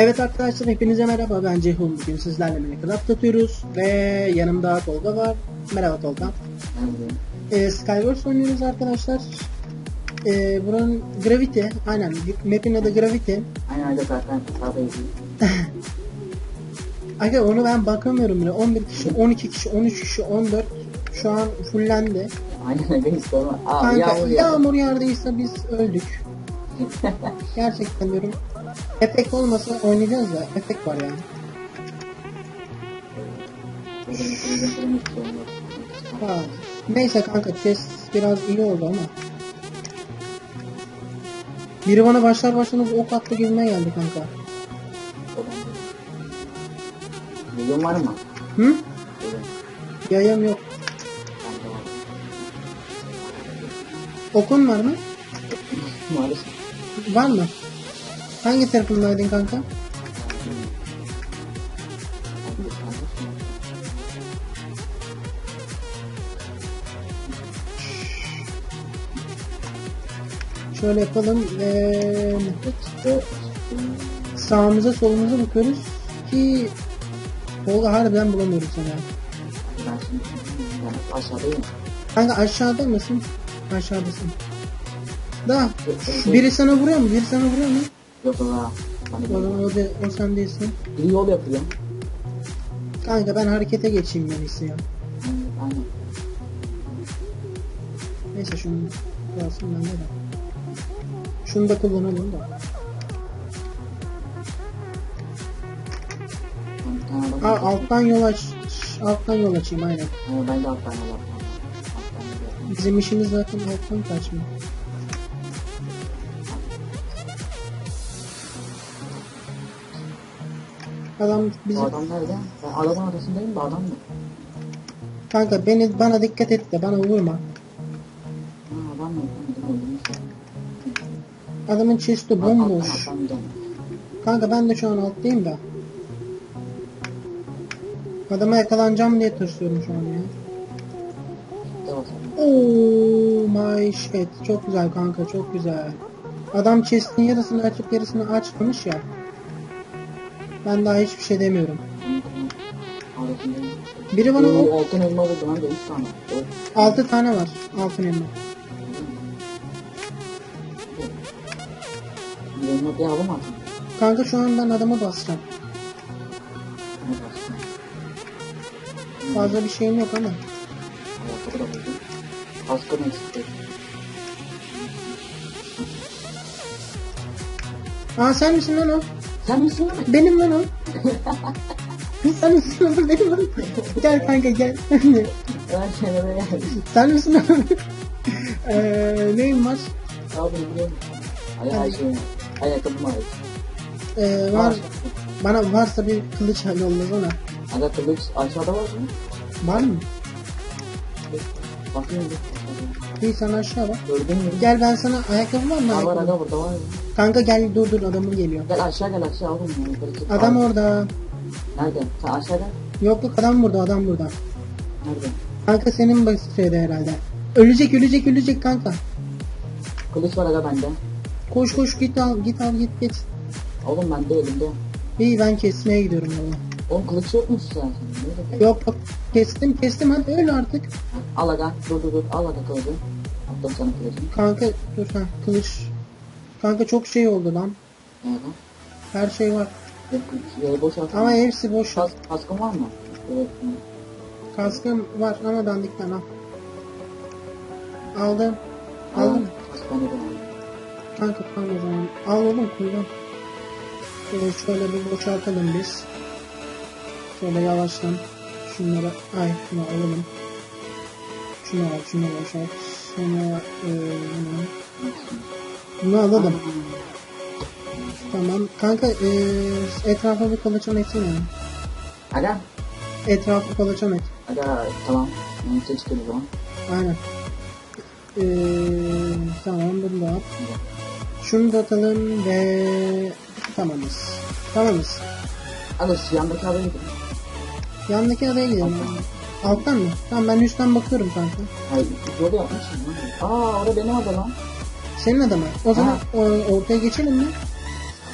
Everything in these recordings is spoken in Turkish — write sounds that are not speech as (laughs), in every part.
Evet arkadaşlar hepinize merhaba ben Ceyhun bugün sizlerle Minecraft atıyoruz ve yanımda Tolga var. Merhaba Tolga. Ee, Skywars oynuyoruz arkadaşlar. Ee, buranın Gravity aynen map'in adı Gravity. Aynen öyle zaten. (laughs) Aga onu ben bakamıyorum bile 11 kişi 12 kişi 13 kişi 14 şu an fullendi. Aynen öyle işte ama. Aa Kanka yağmur yağmur, ya. yağdıysa biz öldük. (laughs) Gerçekten diyorum. Efekt olmasa oynayacağız da efekt var yani. Ha. Neyse kanka chest biraz iyi oldu ama. Biri bana başlar başlamaz ok attı gibime geldi kanka. Milyon var mı? Hı? Yayım yok. Okun var mı? Maalesef. Var mı? Hangi tarafındaydın kanka? Şöyle yapalım ve sağımıza solumuza bakıyoruz ki Tolga harbiden bulamıyoruz ben aşağıdayım. Kanka aşağıda mısın? Aşağıdasın. Da biri sana vuruyor mu? Biri sana vuruyor mu? Yok la. Bana O, o, de, o sen değilsin. bir yol yapıyor. Kanka ben harekete geçeyim en iyisi ya. Aynen. Neyse şunu kalsın bende de. Şunu da kullanalım da. Ben Aa, alttan yol aç. Alttan yol açayım aynen. Ben de alttan yol yapmam. Bizim işimiz zaten alttan kaçma. Adam bizi adam nerede? Ben arabanın arasındayım da adam mı? kanka beni bana dikkat et de bana vurma. Ha adam mı? Adamın chest'i bomboş. Kanka ben de şu an alttayım da. Adama yakalanacağım diye tırsıyorum şu an ya. Oh my shit. Çok güzel kanka çok güzel. Adam chest'in yarısını açıp yarısını açmamış ya. Ben daha hiçbir şey demiyorum. Biri bana o altın elma da 3 tane. Evet. 6 tane var altın elma. Elma bir alım atın. Kanka şu an ben adamı basacağım. Fazla bir şeyim yok ama. Ayakkabı da buldum. Kaskım eksikti. Aa sen misin lan o? Sen misin lan? Benim lan o. sen misin lan? Benim lan. Gel kanka gel. Sen misin lan? Eee neyim var? Abi biliyor musun? Ay ay şey. Ayakkabım var. Eee var. Bana varsa bir kılıç yollasana. Aga kılıç aşağıda var mı? Var mı? Bir. İyi sen aşağı bak. Gördün mü? Gel ben sana ayakkabı var mı? Var aga burada var. Kanka gel dur dur adamın geliyor. Gel aşağı gel aşağı oğlum. yukarı çık. Adam Al. orada. Nerede? Sen aşağı gel. Yok yok adam burada adam burada. Nerede? Kanka senin basit şeyde herhalde. Ölecek ölecek ölecek kanka. Kılıç var aga bende. Koş koş git al git al git git. Oğlum bende elimde. İyi ben kesmeye gidiyorum valla. Oğlum kılıç yokmuş zaten. Nerede? Yok yok kestim kestim hadi öl artık. Al aga. Dur dur dur. Al aga kılıcı. Attım sana kılıcını. Kanka dur ha kılıç. Kanka çok şey oldu lan. Nerede? Her şey var. At. Ama hepsi boş. Kas, kaskın var mı? Evet. Kaskım var ama dandikten al. Aldım. Al. Aldım. Kask bende de var. Kanka tamam o zaman. Al oğlum kullan. Şöyle, şöyle bir boşaltalım biz. Şöyle yavaştan. Şunları ay şunu alalım. Şunu al şunu boşalt. Sonra e, bunu, alalım. Tamam. Kanka e, etrafa bir kolaçan etsene. Aga. Etrafı kolaçan et. Aga tamam. Neyse çıkıyor o zaman. Aynen. E, tamam bunu da at. Şunu da atalım ve tamamız. Tamamız. Aga şu yandaki adaya gidelim. Yandaki adaya gidelim. Alttan mı? Tamam ben üstten bakıyorum kanka. Hayır, yolu yapmışsın lan. Aa, orada benim ada lan. Senin adamı. O zaman o, ortaya geçelim mi?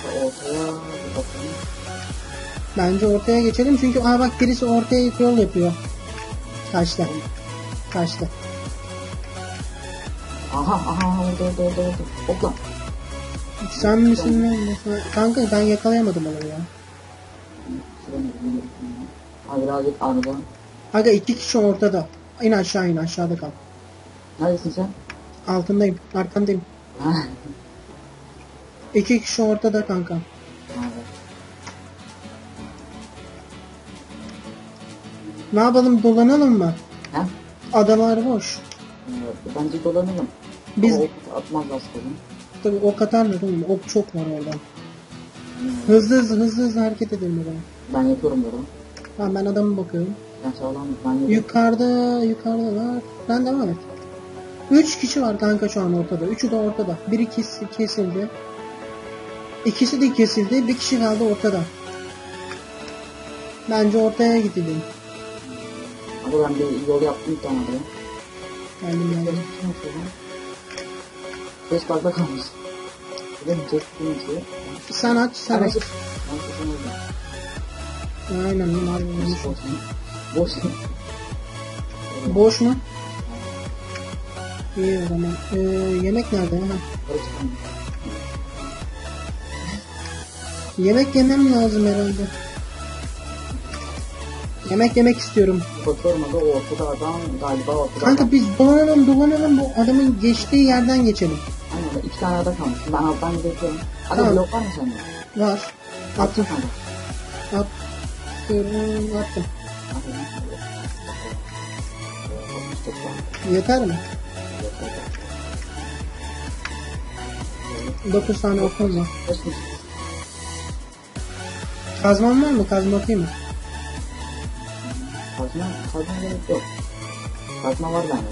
Ortaya bir bakalım. Bence ortaya geçelim çünkü aa bak birisi ortaya yol yapıyor. Kaçtı. Kaçtı. Aha aha orada orada orada orada. Hopla. Sen misin ne? Kanka ben yakalayamadım onu ya. Abi birazcık arada. Aga iki kişi ortada. İn aşağı in aşağıda kal. Neredesin sen? Altındayım. Arkandayım. (laughs) İki kişi ortada kanka. Abi. Ne yapalım dolanalım mı? Ha? Adalar boş. Bence dolanalım. Biz Ama ok atmaz aslında. tabii ok atarlar oğlum. Ok çok var orada. Hızlı hızlı hızlı hızlı hareket edelim oraya. Ben yapıyorum böyle. Tamam ben adama bakıyorum. Ben sağlam ben yapıyorum. Yukarıda yukarıda var. Ben devam et. Üç kişi var kanka şu an ortada. Üçü de ortada. Biri kes, kesildi. İkisi de kesildi. Bir kişi kaldı ortada. Bence ortaya gidelim. Abi ben bir yol yaptım de. Geldim geldim. Beş parkta kalmış. Çektiğim şey. Sen aç sen aç. Aynen. Boş. Boş. Boş mu? İyi o zaman. Ee, yemek nerede? Ha. Yemek yemem lazım herhalde. Yemek yemek istiyorum. Bakıyorum abi o ortada adam galiba ortada Kanka adam. biz dolanalım dolanalım bu adamın geçtiği yerden geçelim. Aynen iki tane ada kalmış. Ben alttan gidiyorum. Abi Tamam. blok var mı sende? Var. Attım. Attım. Attım. Var. Yeter mi? 9 tane okum var. Kazman var mı? Kazma atayım mı? Kazma, kazma gerek yok. Kazma var bende.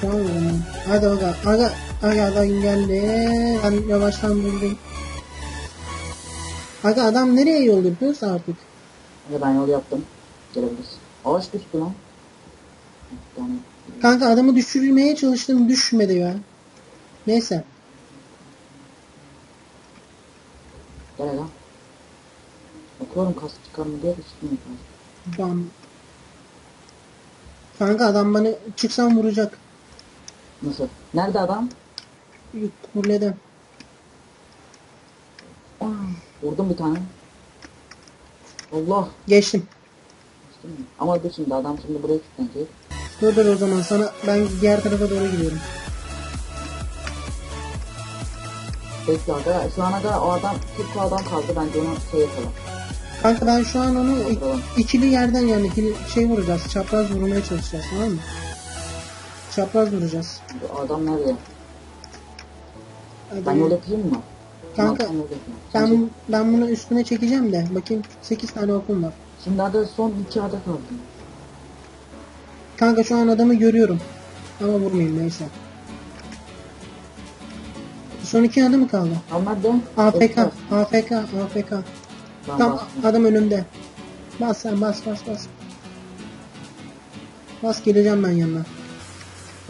Tamam o zaman. Hadi aga. Aga. Aga adam geldi. Ben yavaştan buldum. Aga adam nereye yol yapıyorsa artık. Hadi ben yol yaptım. Gelebiliriz. Ağaç düştü lan. Kanka adamı düşürmeye çalıştım düşmedi ya. Neyse. Gel lan. Bakıyorum kas çıkar mı diye kas. Bam. Kanka adam bana çıksam vuracak. Nasıl? Nerede adam? Kulede. Aa, vurdum bir tane. Allah. Geçtim. Geçtim mi? Ama dur şimdi adam şimdi buraya kilitlenecek. Dur dur o zaman sana ben diğer tarafa doğru gidiyorum. Bekle aga. Şu ana kadar o adam, Türk adam kaldı. Bence onu şey yapalım. Kanka ben şu an onu ik- Yapalım. ikili yerden yani ikili şey vuracağız. Çapraz vurmaya çalışacağız tamam mı? Çapraz vuracağız. Bu adam nerede? Hadi. Ben yol yapayım mı? Kanka, Tamam, sen yol yapma. Sen çek. Ben, ben bunu üstüne çekeceğim de bakayım 8 tane okum var. Şimdi ada son iki ada kaldı. Kanka şu an adamı görüyorum. Ama vurmayayım neyse. Son iki adı mı kaldı? Tamam hadi. AFK. AFK, AFK. Ben Tam adam önümde. Bas sen bas bas bas. Bas geleceğim ben yanına.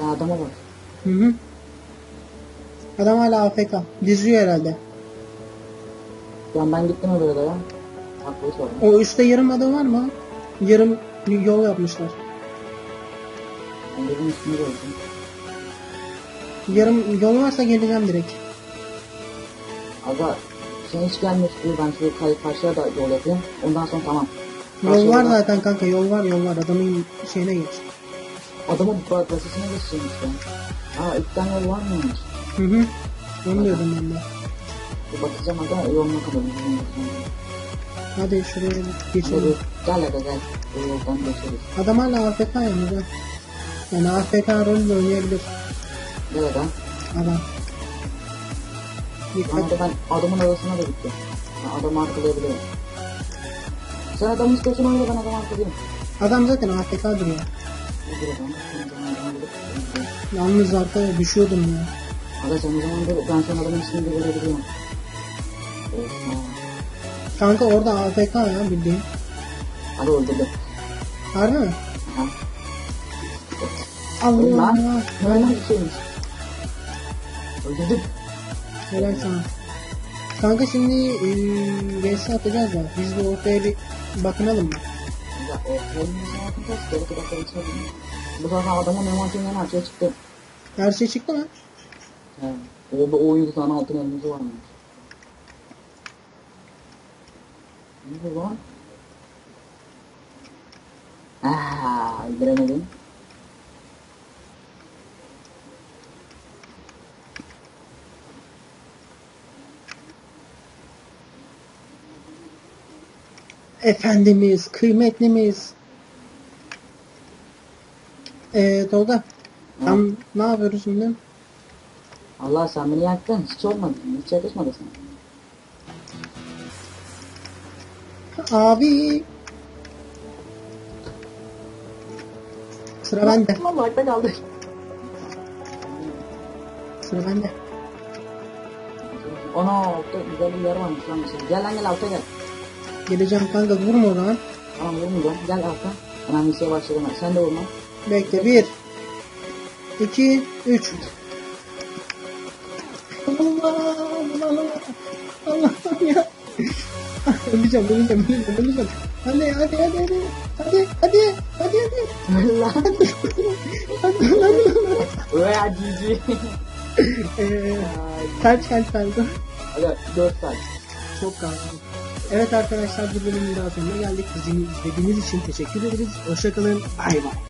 Ya adama bak. Hı hı. Adam hala AFK. Diziyor herhalde. Ya ben gittim. Bak boş ver. O üstte yarım ada var mı? Yarım yol yapmışlar. Dedim üstünü gördüm. Yarım yol varsa geleceğim direkt. Aga sen hiç gelmiyorsun. Ben şu kayıp karşıya da yol yapayım. Ondan sonra tamam. Yol var da- zaten kanka yol var yol var. Adamın şeyine geç. Adamın basısına geçeceğim işte. Aa ilk tane yol var mıymış? Hı hı. Onu diyordum ben de. Bir bakacağım aga yoluna kadar. Hadi şuraya geçelim. Gel aga gel. Bu yoldan geçeriz. Adam hala AFK yani. ha. Yani AFK rolü de oynayabilir Gel aga. adam. Da ben adamın arasına da gittim. Ben adamı arkalayabilirim. Sen adamın istiyorsan oyna ben adamı arkalayayım. Adam zaten AFK duruyor. Adamı Yalnız arkaya düşüyordum ya. Aga sen o zaman dur. Ben an adamın ismini de görebiliyorum. Oha. Kanka orada AFK ya bildiğin. Hadi öldürdüm. Harbi mi? Aha. Allah. Allah. Ne öyle bir şeymiş. Helal sana. Kanka şimdi eee VS atacağız ya. Biz bir ortaya bir bakınalım mı? Ya ortaya bir bir dakika bir şey yapayım. Bu sefer adamın envanterinden her şey çıktı. Her şey çıktı mı? He. Orada 17 tane altın elimizi varmış. Ne bu lan? Aaa öldüremedim. Efendimiz, kıymetlimiz. Eee Tolga. Tam ne yapıyoruz şimdi? Allah sen beni yaktın. Hiç olmadı. Hiç yakışmadı sana. Abi. Sıra bende. Vallahi ayakta kaldı. Sıra bende. Altta güzel bir yer varmış lan. Gel lan gel alta gel. Geleceğim kanka vurma o zaman. Tamam vurmayacağım. Gel alta. Hemen şey başladım. ben. Sen de vurma. Bekle. Bir. iki, Üç. Allah Allah Allah. Ya. öleceğim, öleceğim, öleceğim, öleceğim. Hadi, hadi, hadi, hadi. Hadi, hadi, hadi, hadi. lan. Hadi, hadi, hadi. Veya GG. Eee, kaç kaç kanka? Hadi 4 saat. Çok kanka. Evet arkadaşlar bu bölümün daha sonuna geldik. Bizi izlediğiniz için teşekkür ederiz. Hoşçakalın. Bay bay.